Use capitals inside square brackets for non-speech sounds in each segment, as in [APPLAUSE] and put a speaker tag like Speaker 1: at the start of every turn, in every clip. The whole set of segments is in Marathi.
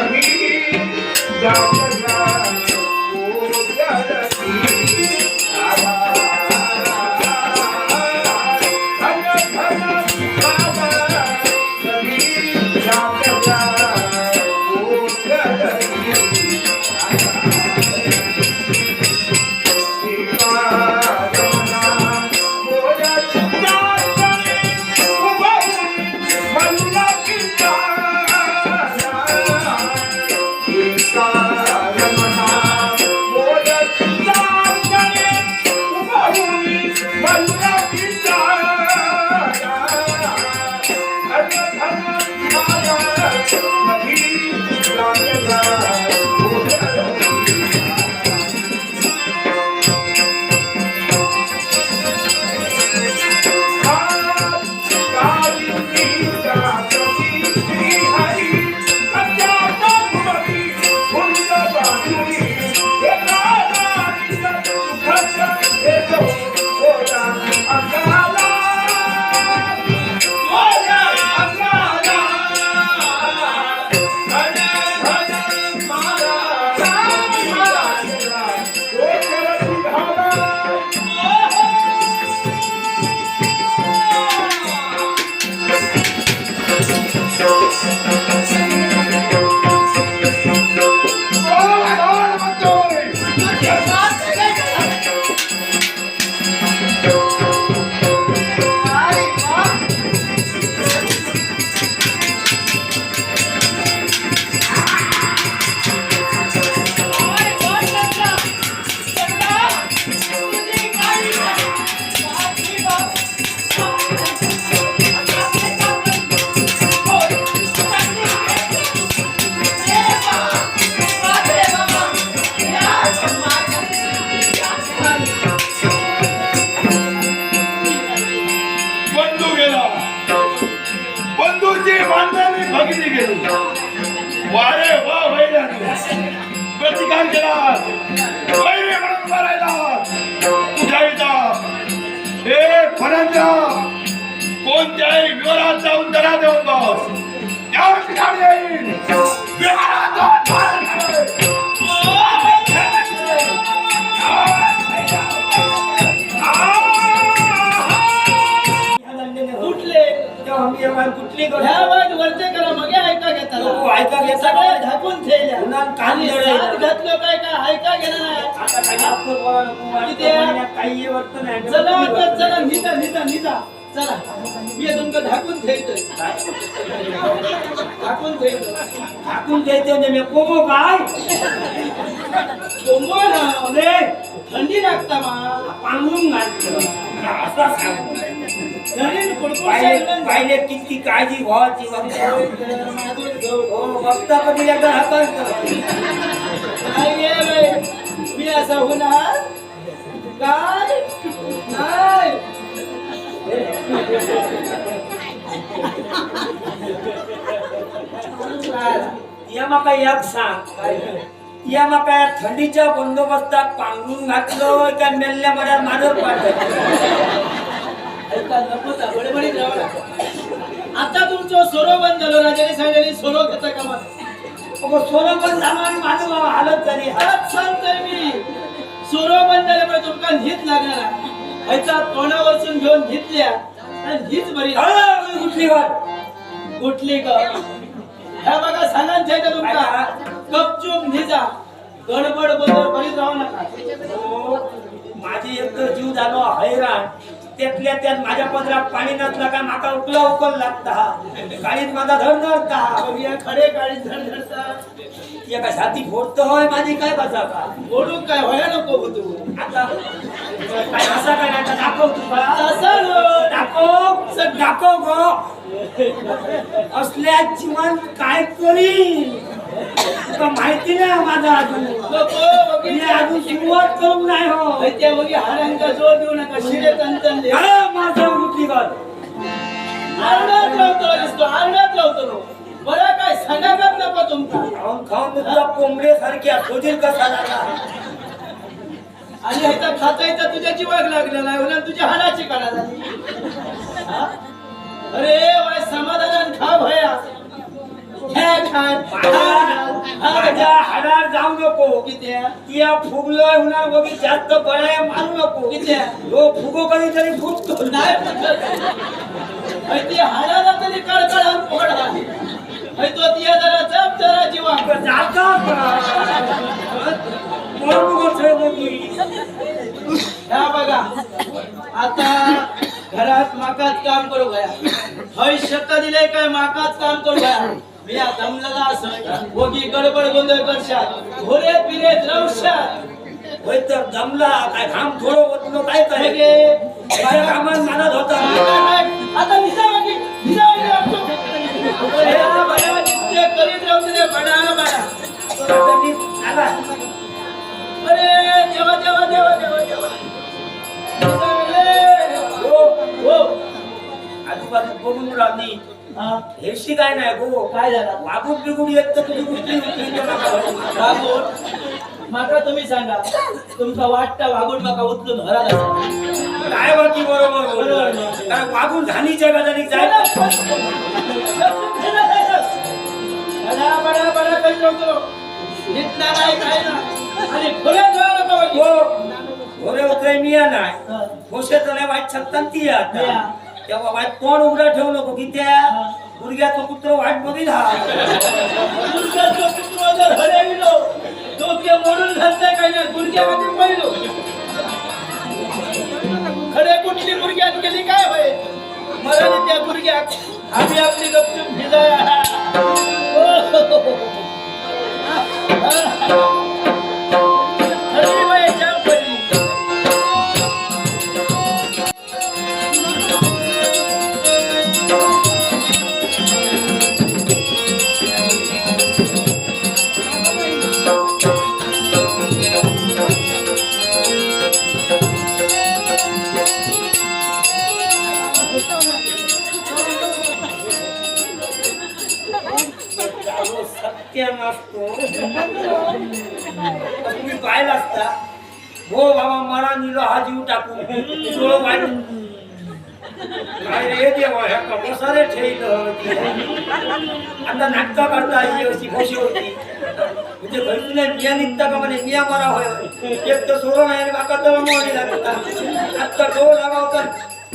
Speaker 1: कभी जाओ बंधूची मानधानी भगिनी गेली. वारे वा वैऱ्या प्रतिकार केला. वैरे म्हणून मारायला उठायचा हे फणंजा कोणत्याही विवरात जाऊन दरा देऊन बस. त्या ठिकाणी
Speaker 2: ह्या वाट वरचे करा मग ऐका घेता.
Speaker 3: हो, ऐका घेता.
Speaker 2: सगळे झाकून ठेवल्या.
Speaker 3: उन्हात कान
Speaker 2: आणि. साथ घातलं काय काय ऐका घेणार नाही
Speaker 3: काही
Speaker 2: किती आहे?
Speaker 3: काही हे.
Speaker 2: चला आता चला निजा निजा चला. मी तुमचं झाकून ठेवतोय. झाकून ठेवतोय.
Speaker 3: टाकून द्यायचं म्हणजे मी कोमो काय?
Speaker 2: कोंबो ना
Speaker 3: अरे
Speaker 2: थंडी लागता मा.
Speaker 3: पांघरून घालतो असा सांग
Speaker 2: शरीर कुडकुड
Speaker 3: पाहिले किती काळजी व्हायची
Speaker 2: माझं
Speaker 3: बघता कधी एकदा हातात?
Speaker 2: मी असा होणार? काय? नाही. [LAUGHS]
Speaker 3: या माका एक सांग. या माका थंडीच्या बंदोबस्तात पांघरून घातलं का मेल्ल्या मऱ्या मारत पाडत
Speaker 2: आता तुमचं सोरो बंद झालं राजाने सांगितले सोरो का मला
Speaker 3: सोनं पण झालं आणि माझं हालत झाली.
Speaker 2: आज सांगतोय मी. सोरो बंद झाल्यामुळे तुमका हीच लागणार. आहे. ह्याचा तोंडावरसून घेऊन घेतल्या आणि हीच बरी
Speaker 3: कुठली वाट
Speaker 2: कुठली का ह्या बघा सांगान ठेवता तुमका. गपचूप निजा गडबड गोंधळ करीत राहू नका.
Speaker 3: माझी एक जीव झालो हैराण. त्यातल्या त्यात माझ्या पदरात पाणी नसलं का माका उकला उकल लागता. गाडीत माझा धड धरता
Speaker 2: मग या खडे काळी धडधडता
Speaker 3: एका छाती फोडतो होय माझी काय बसा का
Speaker 2: ओढून काय व्हाया नको हो तू?
Speaker 3: आता काय असा काय नाही, आता दाखव तू का
Speaker 2: तसं नो.
Speaker 3: दाखव. दाखव गो. असल्या जीवन काय करीन? तुका माहिती नाही माझा अजून. मी. अजून सुरुवात करू नाही हो.
Speaker 2: त्या बघी हाडांका जोर देऊ नका शिरे
Speaker 3: अरे माझं कर
Speaker 2: आरण्यात लावतो दिसतो आरण्यात लावतो. बरं काय नको तुमका
Speaker 3: खाऊन खाऊन तुझा कोंबडे
Speaker 2: आणि ह्याचा खाता येता तुझ्या जीवाक लागला नाही म्हणून तुझ्या हाडाची काढा झाली? अरे समाधान खा भया खा खा
Speaker 3: जाऊ नको
Speaker 2: किती आहे?
Speaker 3: त्या फुगलोय होणार बघी जास्त बळाया मारू नको
Speaker 2: किती आहे?
Speaker 3: तो फुगो कधीतरी फुटतो
Speaker 2: नाही फुटत. ऐ ती हाडाला तरी कडकडात फोडा. तो ती जरा जप जरा जीवा. ह्या बघा आता घरात माकाच काम करू गया हय दिले काय माकाच काम करू गया मी आता दमलेला असं भोगी गडबड गोंधळ करशात घोरे पिरे द्रवशात
Speaker 3: होय तर जमला काय घाम थोडं ओतलो काय
Speaker 2: हे
Speaker 3: काय
Speaker 2: गे.
Speaker 3: कामात मानत होता
Speaker 2: आता निजावागी निजावागी लागतो. बघा, नुसते करीत राहू दे, बडा बडा. अरे देवा देवा देवा देवा देवा.
Speaker 3: हो
Speaker 2: हो
Speaker 3: आजूबाजू बघून राहिली
Speaker 2: हा,
Speaker 3: काय नाही गो
Speaker 2: काय झालं
Speaker 3: वागून बिगून येत तर तुझी कुठली उठली तर नका होय.
Speaker 2: वागून माका तुम्ही सांगा तुमचा वाटता वागून माका उचलून असा.
Speaker 3: काय बाकी बरोबर. कारण वागून घाणीच्या गजाली जाय
Speaker 2: काय.
Speaker 3: हो घोरे उतरे मिया नाही
Speaker 2: हा.
Speaker 3: चल्या वाईट छत्तान ती आता
Speaker 2: मिया.
Speaker 3: तेव्हा वाईट कोण उघडा ठेवू नको की त्या गुडघ्याचं कुत्र वाईट बघील हा.
Speaker 2: गुडघ्याचं कुत्रं जर हरविलो, मोडून घालताय काय नाही, गुडघ्यामध्ये पडलो. खडे कुठली गुडघ्यात गेली काय होय मरण त्या गुडघ्यात. आम्ही आपली गपचूप भिजाया.
Speaker 3: सत्य नसतो. तुम्ही पाहिला असता? हो बाबा मला निलो हा जीव टाकू. काय देवा ह्या कपसारे ठेवलं. आता नाटका करता ही अशी खुशी होती. म्हणजे घरी नाही मिया निघता का म्हणे मिया मरा होय एक तर सोडून आहे आणि बाका तर मोडी लागता आता तो लागा होता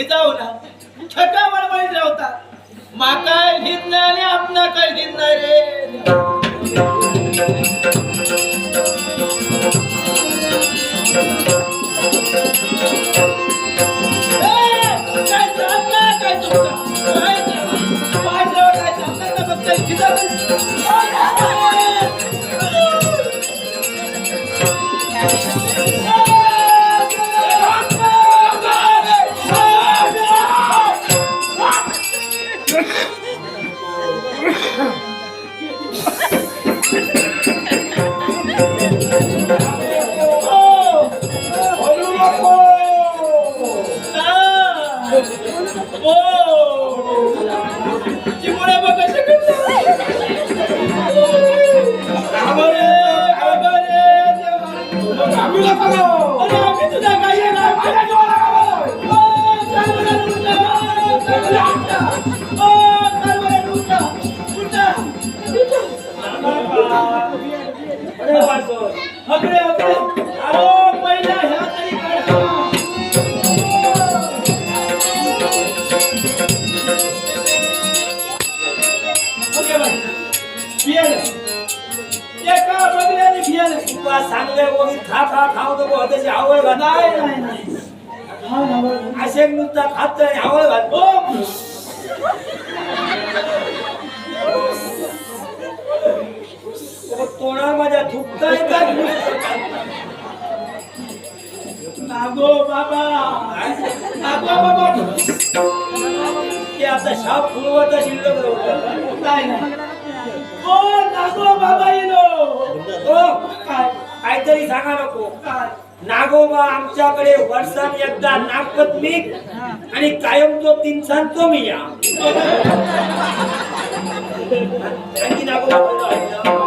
Speaker 3: तर
Speaker 2: गपचूप ना छटा वळवळीत राहतात माकाय नीत नाही आणि आपणा काय नीत नाही
Speaker 3: आता शाप शिल्लक राहू
Speaker 2: काय नाही. ओ येलो. काय?
Speaker 3: काहीतरी सांगा नको. नागोबा आमच्याकडे वर्षात एकदा नागपत्मिक आणि कायम तो तीन सांगतो मी या नागोबा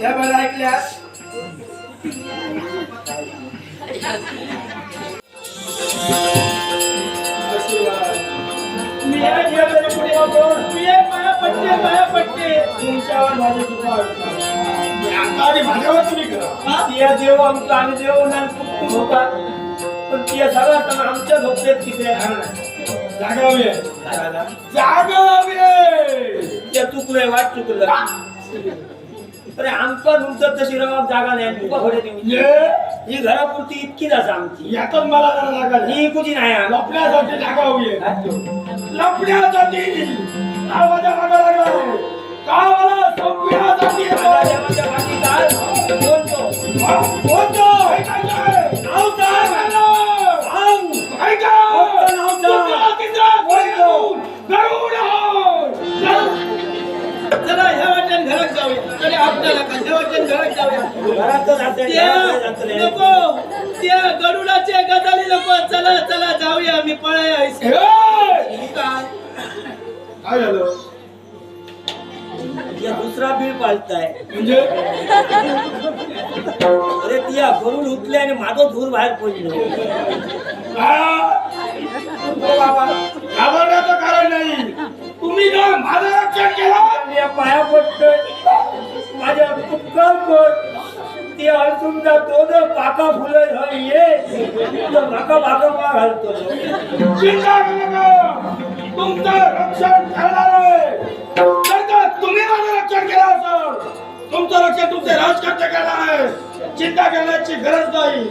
Speaker 2: या बरं ऐकल्यास मी या जेवणाच्या पुढे होतो. ये
Speaker 1: तुमच्यावर माझी. आता आणि माझ्यावर तुम्ही करा?
Speaker 3: तिया देव आमचा आम्ही देव नाही पुटू होता पण तिया सगळा तर आमच्या झोपडेत तिथे
Speaker 1: जागावी. जागावी.
Speaker 3: त्या चुकलंय वाट चुकलं अरे आमचा तुमचं तशी रवाब जागा नाही तुका खोडे देऊ
Speaker 1: ये
Speaker 3: ही घरापुरती इतकीच असा आमची
Speaker 1: यातच मला जरा जागा.
Speaker 3: ही कुठे नाही.
Speaker 1: लपण्यासाठी जागा हवी आहे लपण्यासाठी का माझ्या मागा लागलाय का मला संपण्यासाठी
Speaker 3: माझ्या देवाच्या पाठी काय? बोलतो.
Speaker 1: हा? कोणतं? ऐकायचंय?
Speaker 3: नाव सांग. सांग.
Speaker 1: ऐका!
Speaker 3: कोणतं नाव सांग?
Speaker 1: दुसरा, तिसरा, कोण? गरुड.
Speaker 2: चला ह्या वाटेन घरात जाऊया. अरे आपल्याला का ह्या वाटेन घरात जाऊया. नको त्या गरुडाच्या गजाली नको. चला चला जाऊया मी पळाया! काय
Speaker 1: काय झालं?
Speaker 3: या दुसरा बीळ पाळताय
Speaker 1: म्हणजे?
Speaker 3: अरे तिया गरुड उठले आणि माझं धूर बाहेर पडलो.
Speaker 1: घाबरण्याचं कारण नाही. तुम्ही माझं रक्षण केलं.
Speaker 3: या पाया पडतोय माझ्या उपकार कर ते अजून जातो ना पाका फुलं ये तर भाका भाका मा घालतो.
Speaker 1: चिंता करू नका तुमचं रक्षण करणार आहे. तुम्ही माझं रक्षण केलं असेल. तुमचं रक्षण तुमचे राजकर्ते करणार आहे. चिंता करण्याची गरज नाही.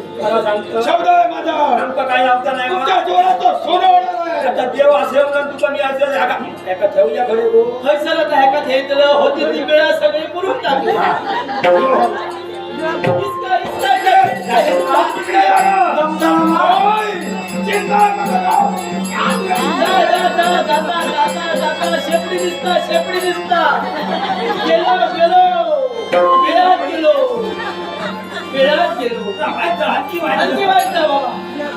Speaker 1: शब्द आहे माझा.
Speaker 3: आमचं काय आमचा नाही
Speaker 1: तुमच्या. जीवनात सोनं होणार
Speaker 3: आता देव म्हणून तुका मी असं जागा एका ठेवल्या खडे गो
Speaker 2: खैसर ह्याच्यात हे दिलं होती ती वेळा सगळी पुरून टाकली इसका इसका.
Speaker 1: चिंता
Speaker 2: शेपडी दिसता शेपडी दिसता गेलो गेलो वेळात गेलो वेळात गेलो. आणखी वाजता बाबा हा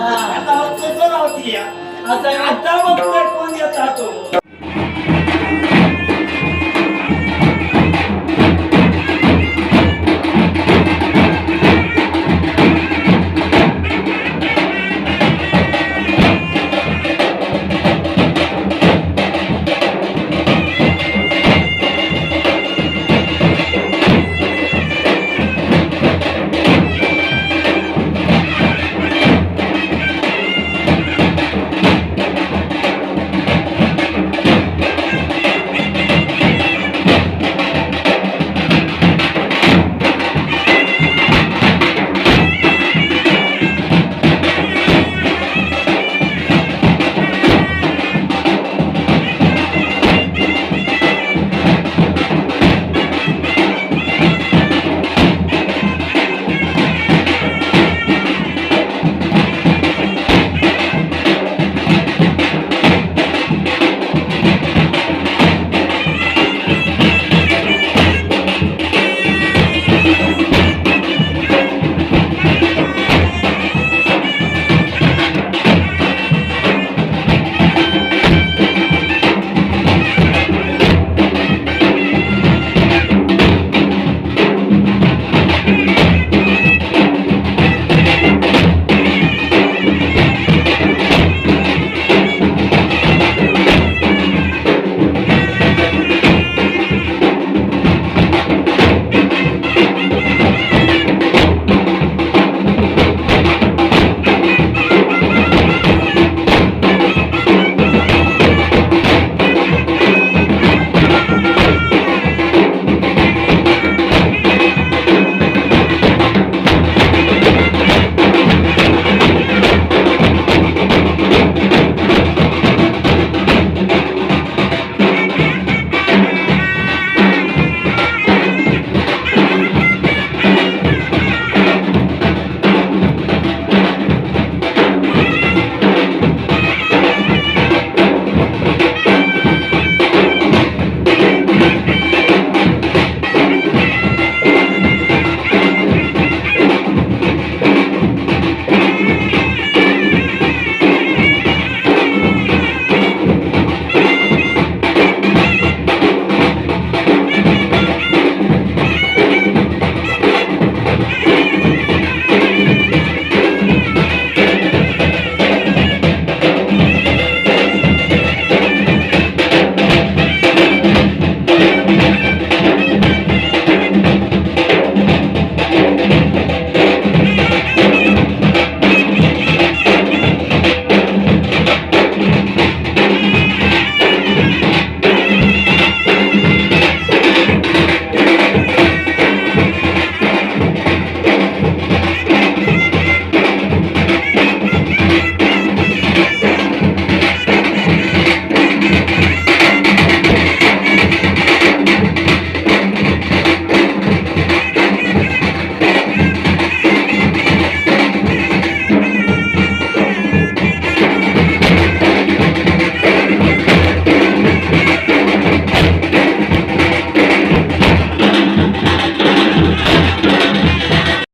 Speaker 3: आता कसं राहती या?
Speaker 2: असं
Speaker 3: आता बघतोय कोण येत राहतो